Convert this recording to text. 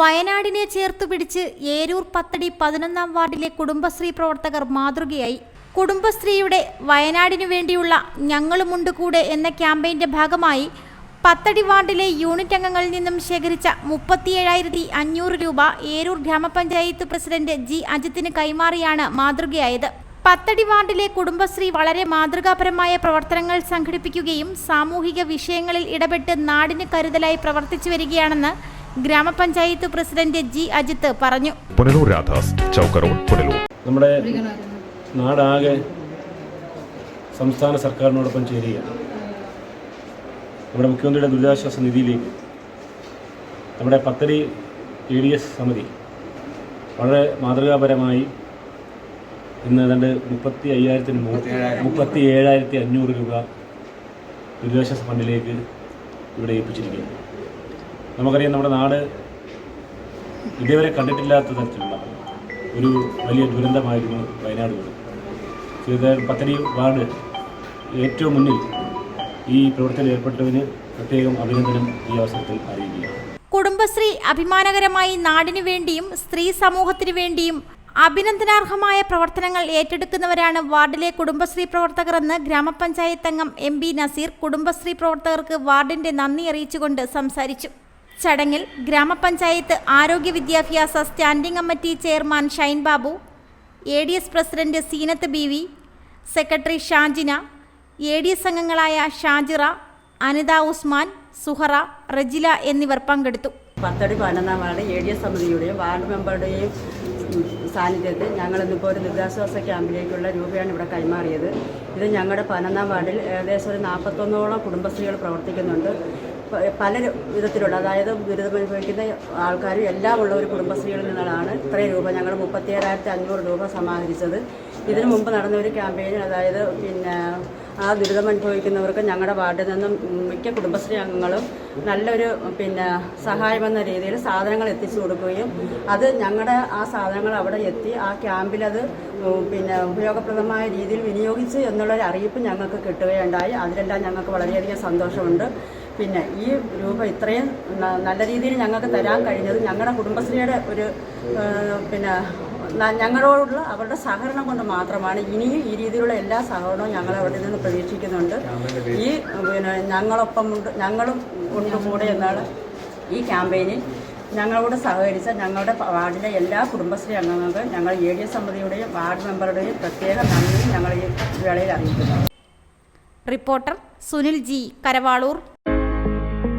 വയനാടിനെ ചേർത്തുപിടിച്ച് ഏരൂർ പത്തടി പതിനൊന്നാം വാർഡിലെ കുടുംബശ്രീ പ്രവർത്തകർ മാതൃകയായി. കുടുംബശ്രീയുടെ വയനാടിനു വേണ്ടിയുള്ള ഞങ്ങളുമുണ്ട് കൂടെ എന്ന ക്യാമ്പയിന്റെ ഭാഗമായി പത്തടി വാർഡിലെ യൂണിറ്റ് അംഗങ്ങളിൽ നിന്നും ശേഖരിച്ച മുപ്പത്തിയേഴായിരത്തി അഞ്ഞൂറ് രൂപ ഏരൂർ ഗ്രാമപഞ്ചായത്ത് പ്രസിഡന്റ് ജി അജിത്തിന് കൈമാറിയാണ് മാതൃകയായത്. പത്തടി വാർഡിലെ കുടുംബശ്രീ വളരെ മാതൃകാപരമായ പ്രവർത്തനങ്ങൾ സംഘടിപ്പിക്കുകയും സാമൂഹിക വിഷയങ്ങളിൽ ഇടപെട്ട് നാടിന് കരുതലായി പ്രവർത്തിച്ചു വരികയാണെന്ന് ഗ്രാമപഞ്ചായത്ത് പ്രസിഡന്റ് ജി അജിത്ത് പറഞ്ഞു. പുനലൂർ രാധാസ് ചൗക്ക റോഡ് പുനലൂർ. നമ്മുടെ നാടാകെ സംസ്ഥാന സർക്കാരിനോടൊപ്പം ചേരുകയാണ്. നമ്മുടെ മുഖ്യമന്ത്രിയുടെ ദുരിതാശ്വാസ നിധിയിലേക്ക് നമ്മുടെ പത്തടി എ ഡി എസ് സമിതി വളരെ മാതൃകാപരമായി ഇന്ന് ഏതാണ്ട് മുപ്പത്തി അയ്യായിരത്തിന് മുപ്പത്തി ഏഴായിരത്തി അഞ്ഞൂറ് രൂപ ദുരിതാശ്വാസ ഫണ്ടിലേക്ക് ഇവിടെ ഏൽപ്പിച്ചിരിക്കുകയാണ്. നമുക്കറിയാം നമ്മുടെ നാട് ഇതേവരെ കണ്ടിട്ടില്ലാത്ത തരത്തിലുള്ള ഒരു വലിയ ദുരന്തമായിരുന്നു വയനാട് വീട് തീർച്ചയായും വാർഡ് ഏറ്റവും മുന്നിൽ ഈ പ്രവർത്തനം ഏർപ്പെട്ടതിന് പ്രത്യേകം അഭിനന്ദനം ഈ അവസരത്തിൽ അറിയിക്കുകയാണ്. കുടുംബശ്രീ അഭിമാനകരമായി നാടിനു വേണ്ടിയും സ്ത്രീ സമൂഹത്തിനു വേണ്ടിയും അഭിനന്ദനാർഹമായ പ്രവർത്തനങ്ങൾ ഏറ്റെടുക്കുന്നവരാണ് വാർഡിലെ കുടുംബശ്രീ പ്രവർത്തകർ എന്ന് ഗ്രാമപഞ്ചായത്ത് അംഗം എം ബി നസീർ കുടുംബശ്രീ പ്രവർത്തകർക്ക് വാർഡിന്റെ നന്ദി അറിയിച്ചുകൊണ്ട് സംസാരിച്ചു. ചടങ്ങിൽ ഗ്രാമപഞ്ചായത്ത് ആരോഗ്യ വിദ്യാഭ്യാസ standing committee chairman Shine Babu A D S president Seenath B V secretary Shajina A D S അംഗങ്ങളായ ഷാജിറ അനിത ഉസ്മാൻ സുഹറ റജില എന്നിവർ പങ്കെടുത്തു. പത്തടി പതിനൊന്നാം വാർഡ് എ ഡി എസ് സമിതിയുടെയും വാർഡ് മെമ്പറുടെയും സാന്നിധ്യത്തിൽ ഞങ്ങൾ ഇന്നിപ്പോൾ ഒരു ദുരിതാശ്വാസ ക്യാമ്പിലേക്കുള്ള രൂപയാണ് ഇവിടെ കൈമാറിയത്. ഇത് ഞങ്ങളുടെ പതിനൊന്നാം വാർഡിൽ ഏകദേശം ഒരു നാൽപ്പത്തൊന്നോളം കുടുംബശ്രീകൾ പ്രവർത്തിക്കുന്നുണ്ട്. പല വിധത്തിലുള്ള അതായത് ദുരിതം അനുഭവിക്കുന്ന ആൾക്കാരും എല്ലാം ഉള്ള ഒരു കുടുംബശ്രീകളിൽ നിന്നാണ് ഇത്രയും രൂപ ഞങ്ങൾ മുപ്പത്തിയേഴായിരത്തി അഞ്ഞൂറ് രൂപ സമാഹരിച്ചത്. ഇതിനു മുമ്പ് നടന്ന ഒരു ക്യാമ്പയിൻ അതായത് പിന്നെ ആ ദുരിതം അനുഭവിക്കുന്നവർക്ക് ഞങ്ങളുടെ വാർഡിൽ നിന്നും മിക്ക കുടുംബശ്രീ അംഗങ്ങളും നല്ലൊരു പിന്നെ സഹായമെന്ന രീതിയിൽ സാധനങ്ങൾ എത്തിച്ചു കൊടുക്കുകയും അത് ഞങ്ങളുടെ ആ സാധനങ്ങൾ അവിടെ എത്തി ആ ക്യാമ്പിൽ അത് പിന്നെ ഉപയോഗപ്രദമായ രീതിയിൽ വിനിയോഗിച്ചു എന്നുള്ളൊരു അറിയിപ്പ് ഞങ്ങൾക്ക് കിട്ടുകയുണ്ടായി. അതിലെല്ലാം ഞങ്ങൾക്ക് വളരെയധികം സന്തോഷമുണ്ട്. പിന്നെ ഈ രൂപ ഇത്രയും നല്ല രീതിയിൽ ഞങ്ങൾക്ക് തരാൻ കഴിഞ്ഞത് ഞങ്ങളുടെ കുടുംബശ്രീയുടെ ഒരു പിന്നെ ഞങ്ങളോടുള്ള അവരുടെ സഹകരണം കൊണ്ട് മാത്രമാണ്. ഇനിയും ഈ രീതിയിലുള്ള എല്ലാ സഹകരണവും ഞങ്ങൾ അവിടെ നിന്ന് പ്രതീക്ഷിക്കുന്നുണ്ട്. ഈ പിന്നെ ഞങ്ങളൊപ്പം ഉണ്ട് ഞങ്ങളും ഉണ്ട് കൂടെ എന്നാണ് ഈ ക്യാമ്പയിനിൽ ഞങ്ങളോട് സഹകരിച്ച ഞങ്ങളുടെ വാർഡിലെ എല്ലാ കുടുംബശ്രീ അംഗങ്ങൾക്ക് ഞങ്ങൾ എ ഡി എസ് സമിതിയുടെയും വാർഡ് മെമ്പറുടെയും പ്രത്യേക നന്ദി ഞങ്ങൾ ഈ വേളയിൽ അറിയിക്കുന്നു. Reporter Sunil G Karavaloor.